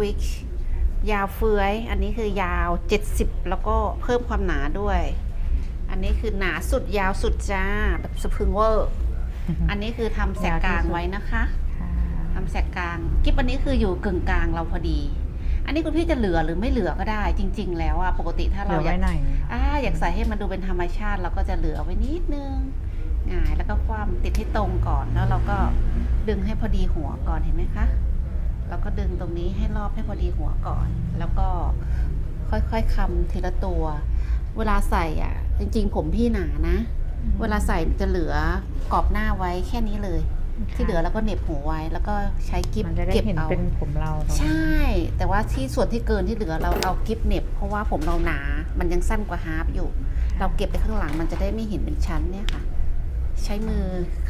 วิกยาวเฟื้อย อันนี้คือยาว 70 แล้วก็เพิ่มความหนาด้วย อันนี้คือหนาสุดยาวสุดจ้า แบบสะพรึงเวอร์ อันนี้คือทำแสกกลางไว้นะคะค่ะทำแสกกลางกิฟอันนี้คืออยู่กึ่งกลางเราพอดี อันนี้คุณพี่จะเหลือหรือไม่เหลือก็ได้จริง ๆ แล้วอะปกติถ้าเหลืเราออยาไว้กหน่อยอ่าอยากใส่ให้มันดูเป็นธรรมชาติเราก็จะเหลือไว้นิดนึงหงายแล้วก็คว่ำติดให้ตรงก่อนแล้วเราก็ดึงให้พอดีหัวก่อนเห็นไหมคะ เราก็ดึงตรงนี้ให้รอบให้พอดีหัวก่อน แล้วก็ค่อยๆคำทีละตัว เวลาใส่อะ จริง ๆ ผมพี่หนานะ เวลาใส่จะเหลือกรอบหน้าไว้แค่นี้เลย ที่เหลือแล้วก็เหน็บหัวไว้ แล้วก็ใช้กิฟมันจะได้เก็บเห็นเอา เป็นผมเราตรงนี้ใช่ แต่ว่าที่ส่วนที่เกินที่เหลือเราเอากิฟเหน็บ เพราะว่าผมเราหนา มันยังสั้นกว่าฮาร์ปอยู่ เราเก็บไปข้างหลังมันจะได้ไม่เห็นเป็นชั้นเนี่ยค่ะ ใช้มือ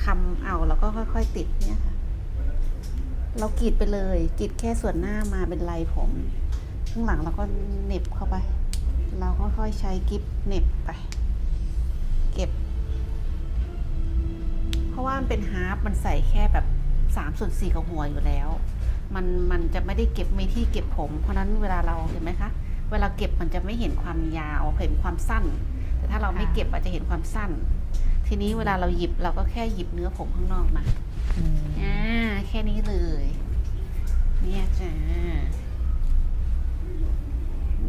คำเอาแล้วก็ค่อย ๆ ติดเนี่ยค่ะ เรากรีดไปเลยกรีดแค่ส่วนหน้ามาเป็นลายผม ข้างหลังเราก็เน็บเข้าไป เราค่อยๆใช้กิฟเน็บไป เก็บ เพราะว่ามันเป็นฮาร์ปมันใส่แค่แบบสามส่วนสี่ของหัวอยู่แล้ว มันมันจะไม่ได้เก็บไม่ที่เก็บผม เพราะนั้นเวลาเราเห็นไหมคะ เวลาเก็บมันจะไม่เห็นความยาวเห็นความสั้น แต่ถ้าเราไม่เก็บอาจจะเห็นความสั้น ทีนี้เวลาเราหยิบเราก็แค่หยิบเนื้อผมข้างนอกมาอืมอ่าแค่นี้เลย เนี่ยจ้า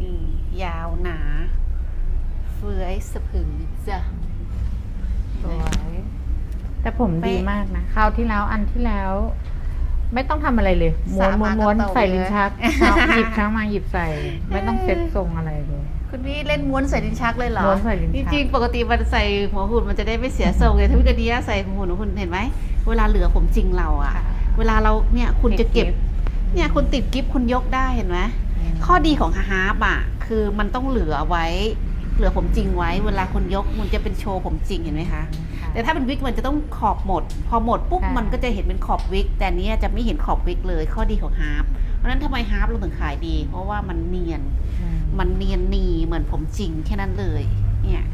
นี่ยาวหนาเฟื้อยสะพรึงจ้ะสวยแต่ผมเป๊ะดีมากนะคราวที่แล้วอันที่แล้ว ไม่ต้องทำอะไรเลยม้วนสาม้วมานม้วนก็ตรงใส่ลิ้นเลย ชักเอาหยิบช้างมาหยิบใส่ ไม่ต้องเซ็ตทรงอะไรเลย คุณพี่เล่นม้วนใส่ลิ้นชักเลยเหรอม้วนใส่ลิ้นชัจกริงๆ ปกติมันใส่หัวหุ่นมันจะได้ไม่เสียทรงเลยถ้าพี่กระดียใส่หัวหุ่นของคุณเห็นไหม เวลาเหลือผมจริงเราอะเวลาเราเนี่ยคุณจะเก็บ เนี่ยคุณติดกิฟคุณยกได้เห็นไหม ข้อดีของฮาร์ปอะคือมันต้องเหลือไว้ เหลือผมจริงไว้ เวลาคุณยกมันจะเป็นโชว์ผมจริงเห็นไหมคะ แต่ถ้าเป็นวิกมันจะต้องขอบหมด พอหมดปุ๊บค่ะ มันก็จะเห็นเป็นขอบวิก แต่อันเนี้ยจะไม่เห็นขอบวิกเลยข้อดีของฮาร์ปเพราะฉะนั้นทำไมฮาร์ปเราถึงขายดี เพราะว่ามันเนียน อืมมันเนียนหนีเหมือนผมจริงแค่นั้นเลย เนี่ย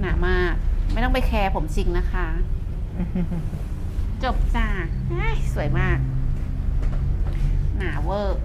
หนามาก ไม่ต้องไปแคร์ผมจริงนะคะ จบจ้าเฮ้ยสวยมาก หนาเวอร์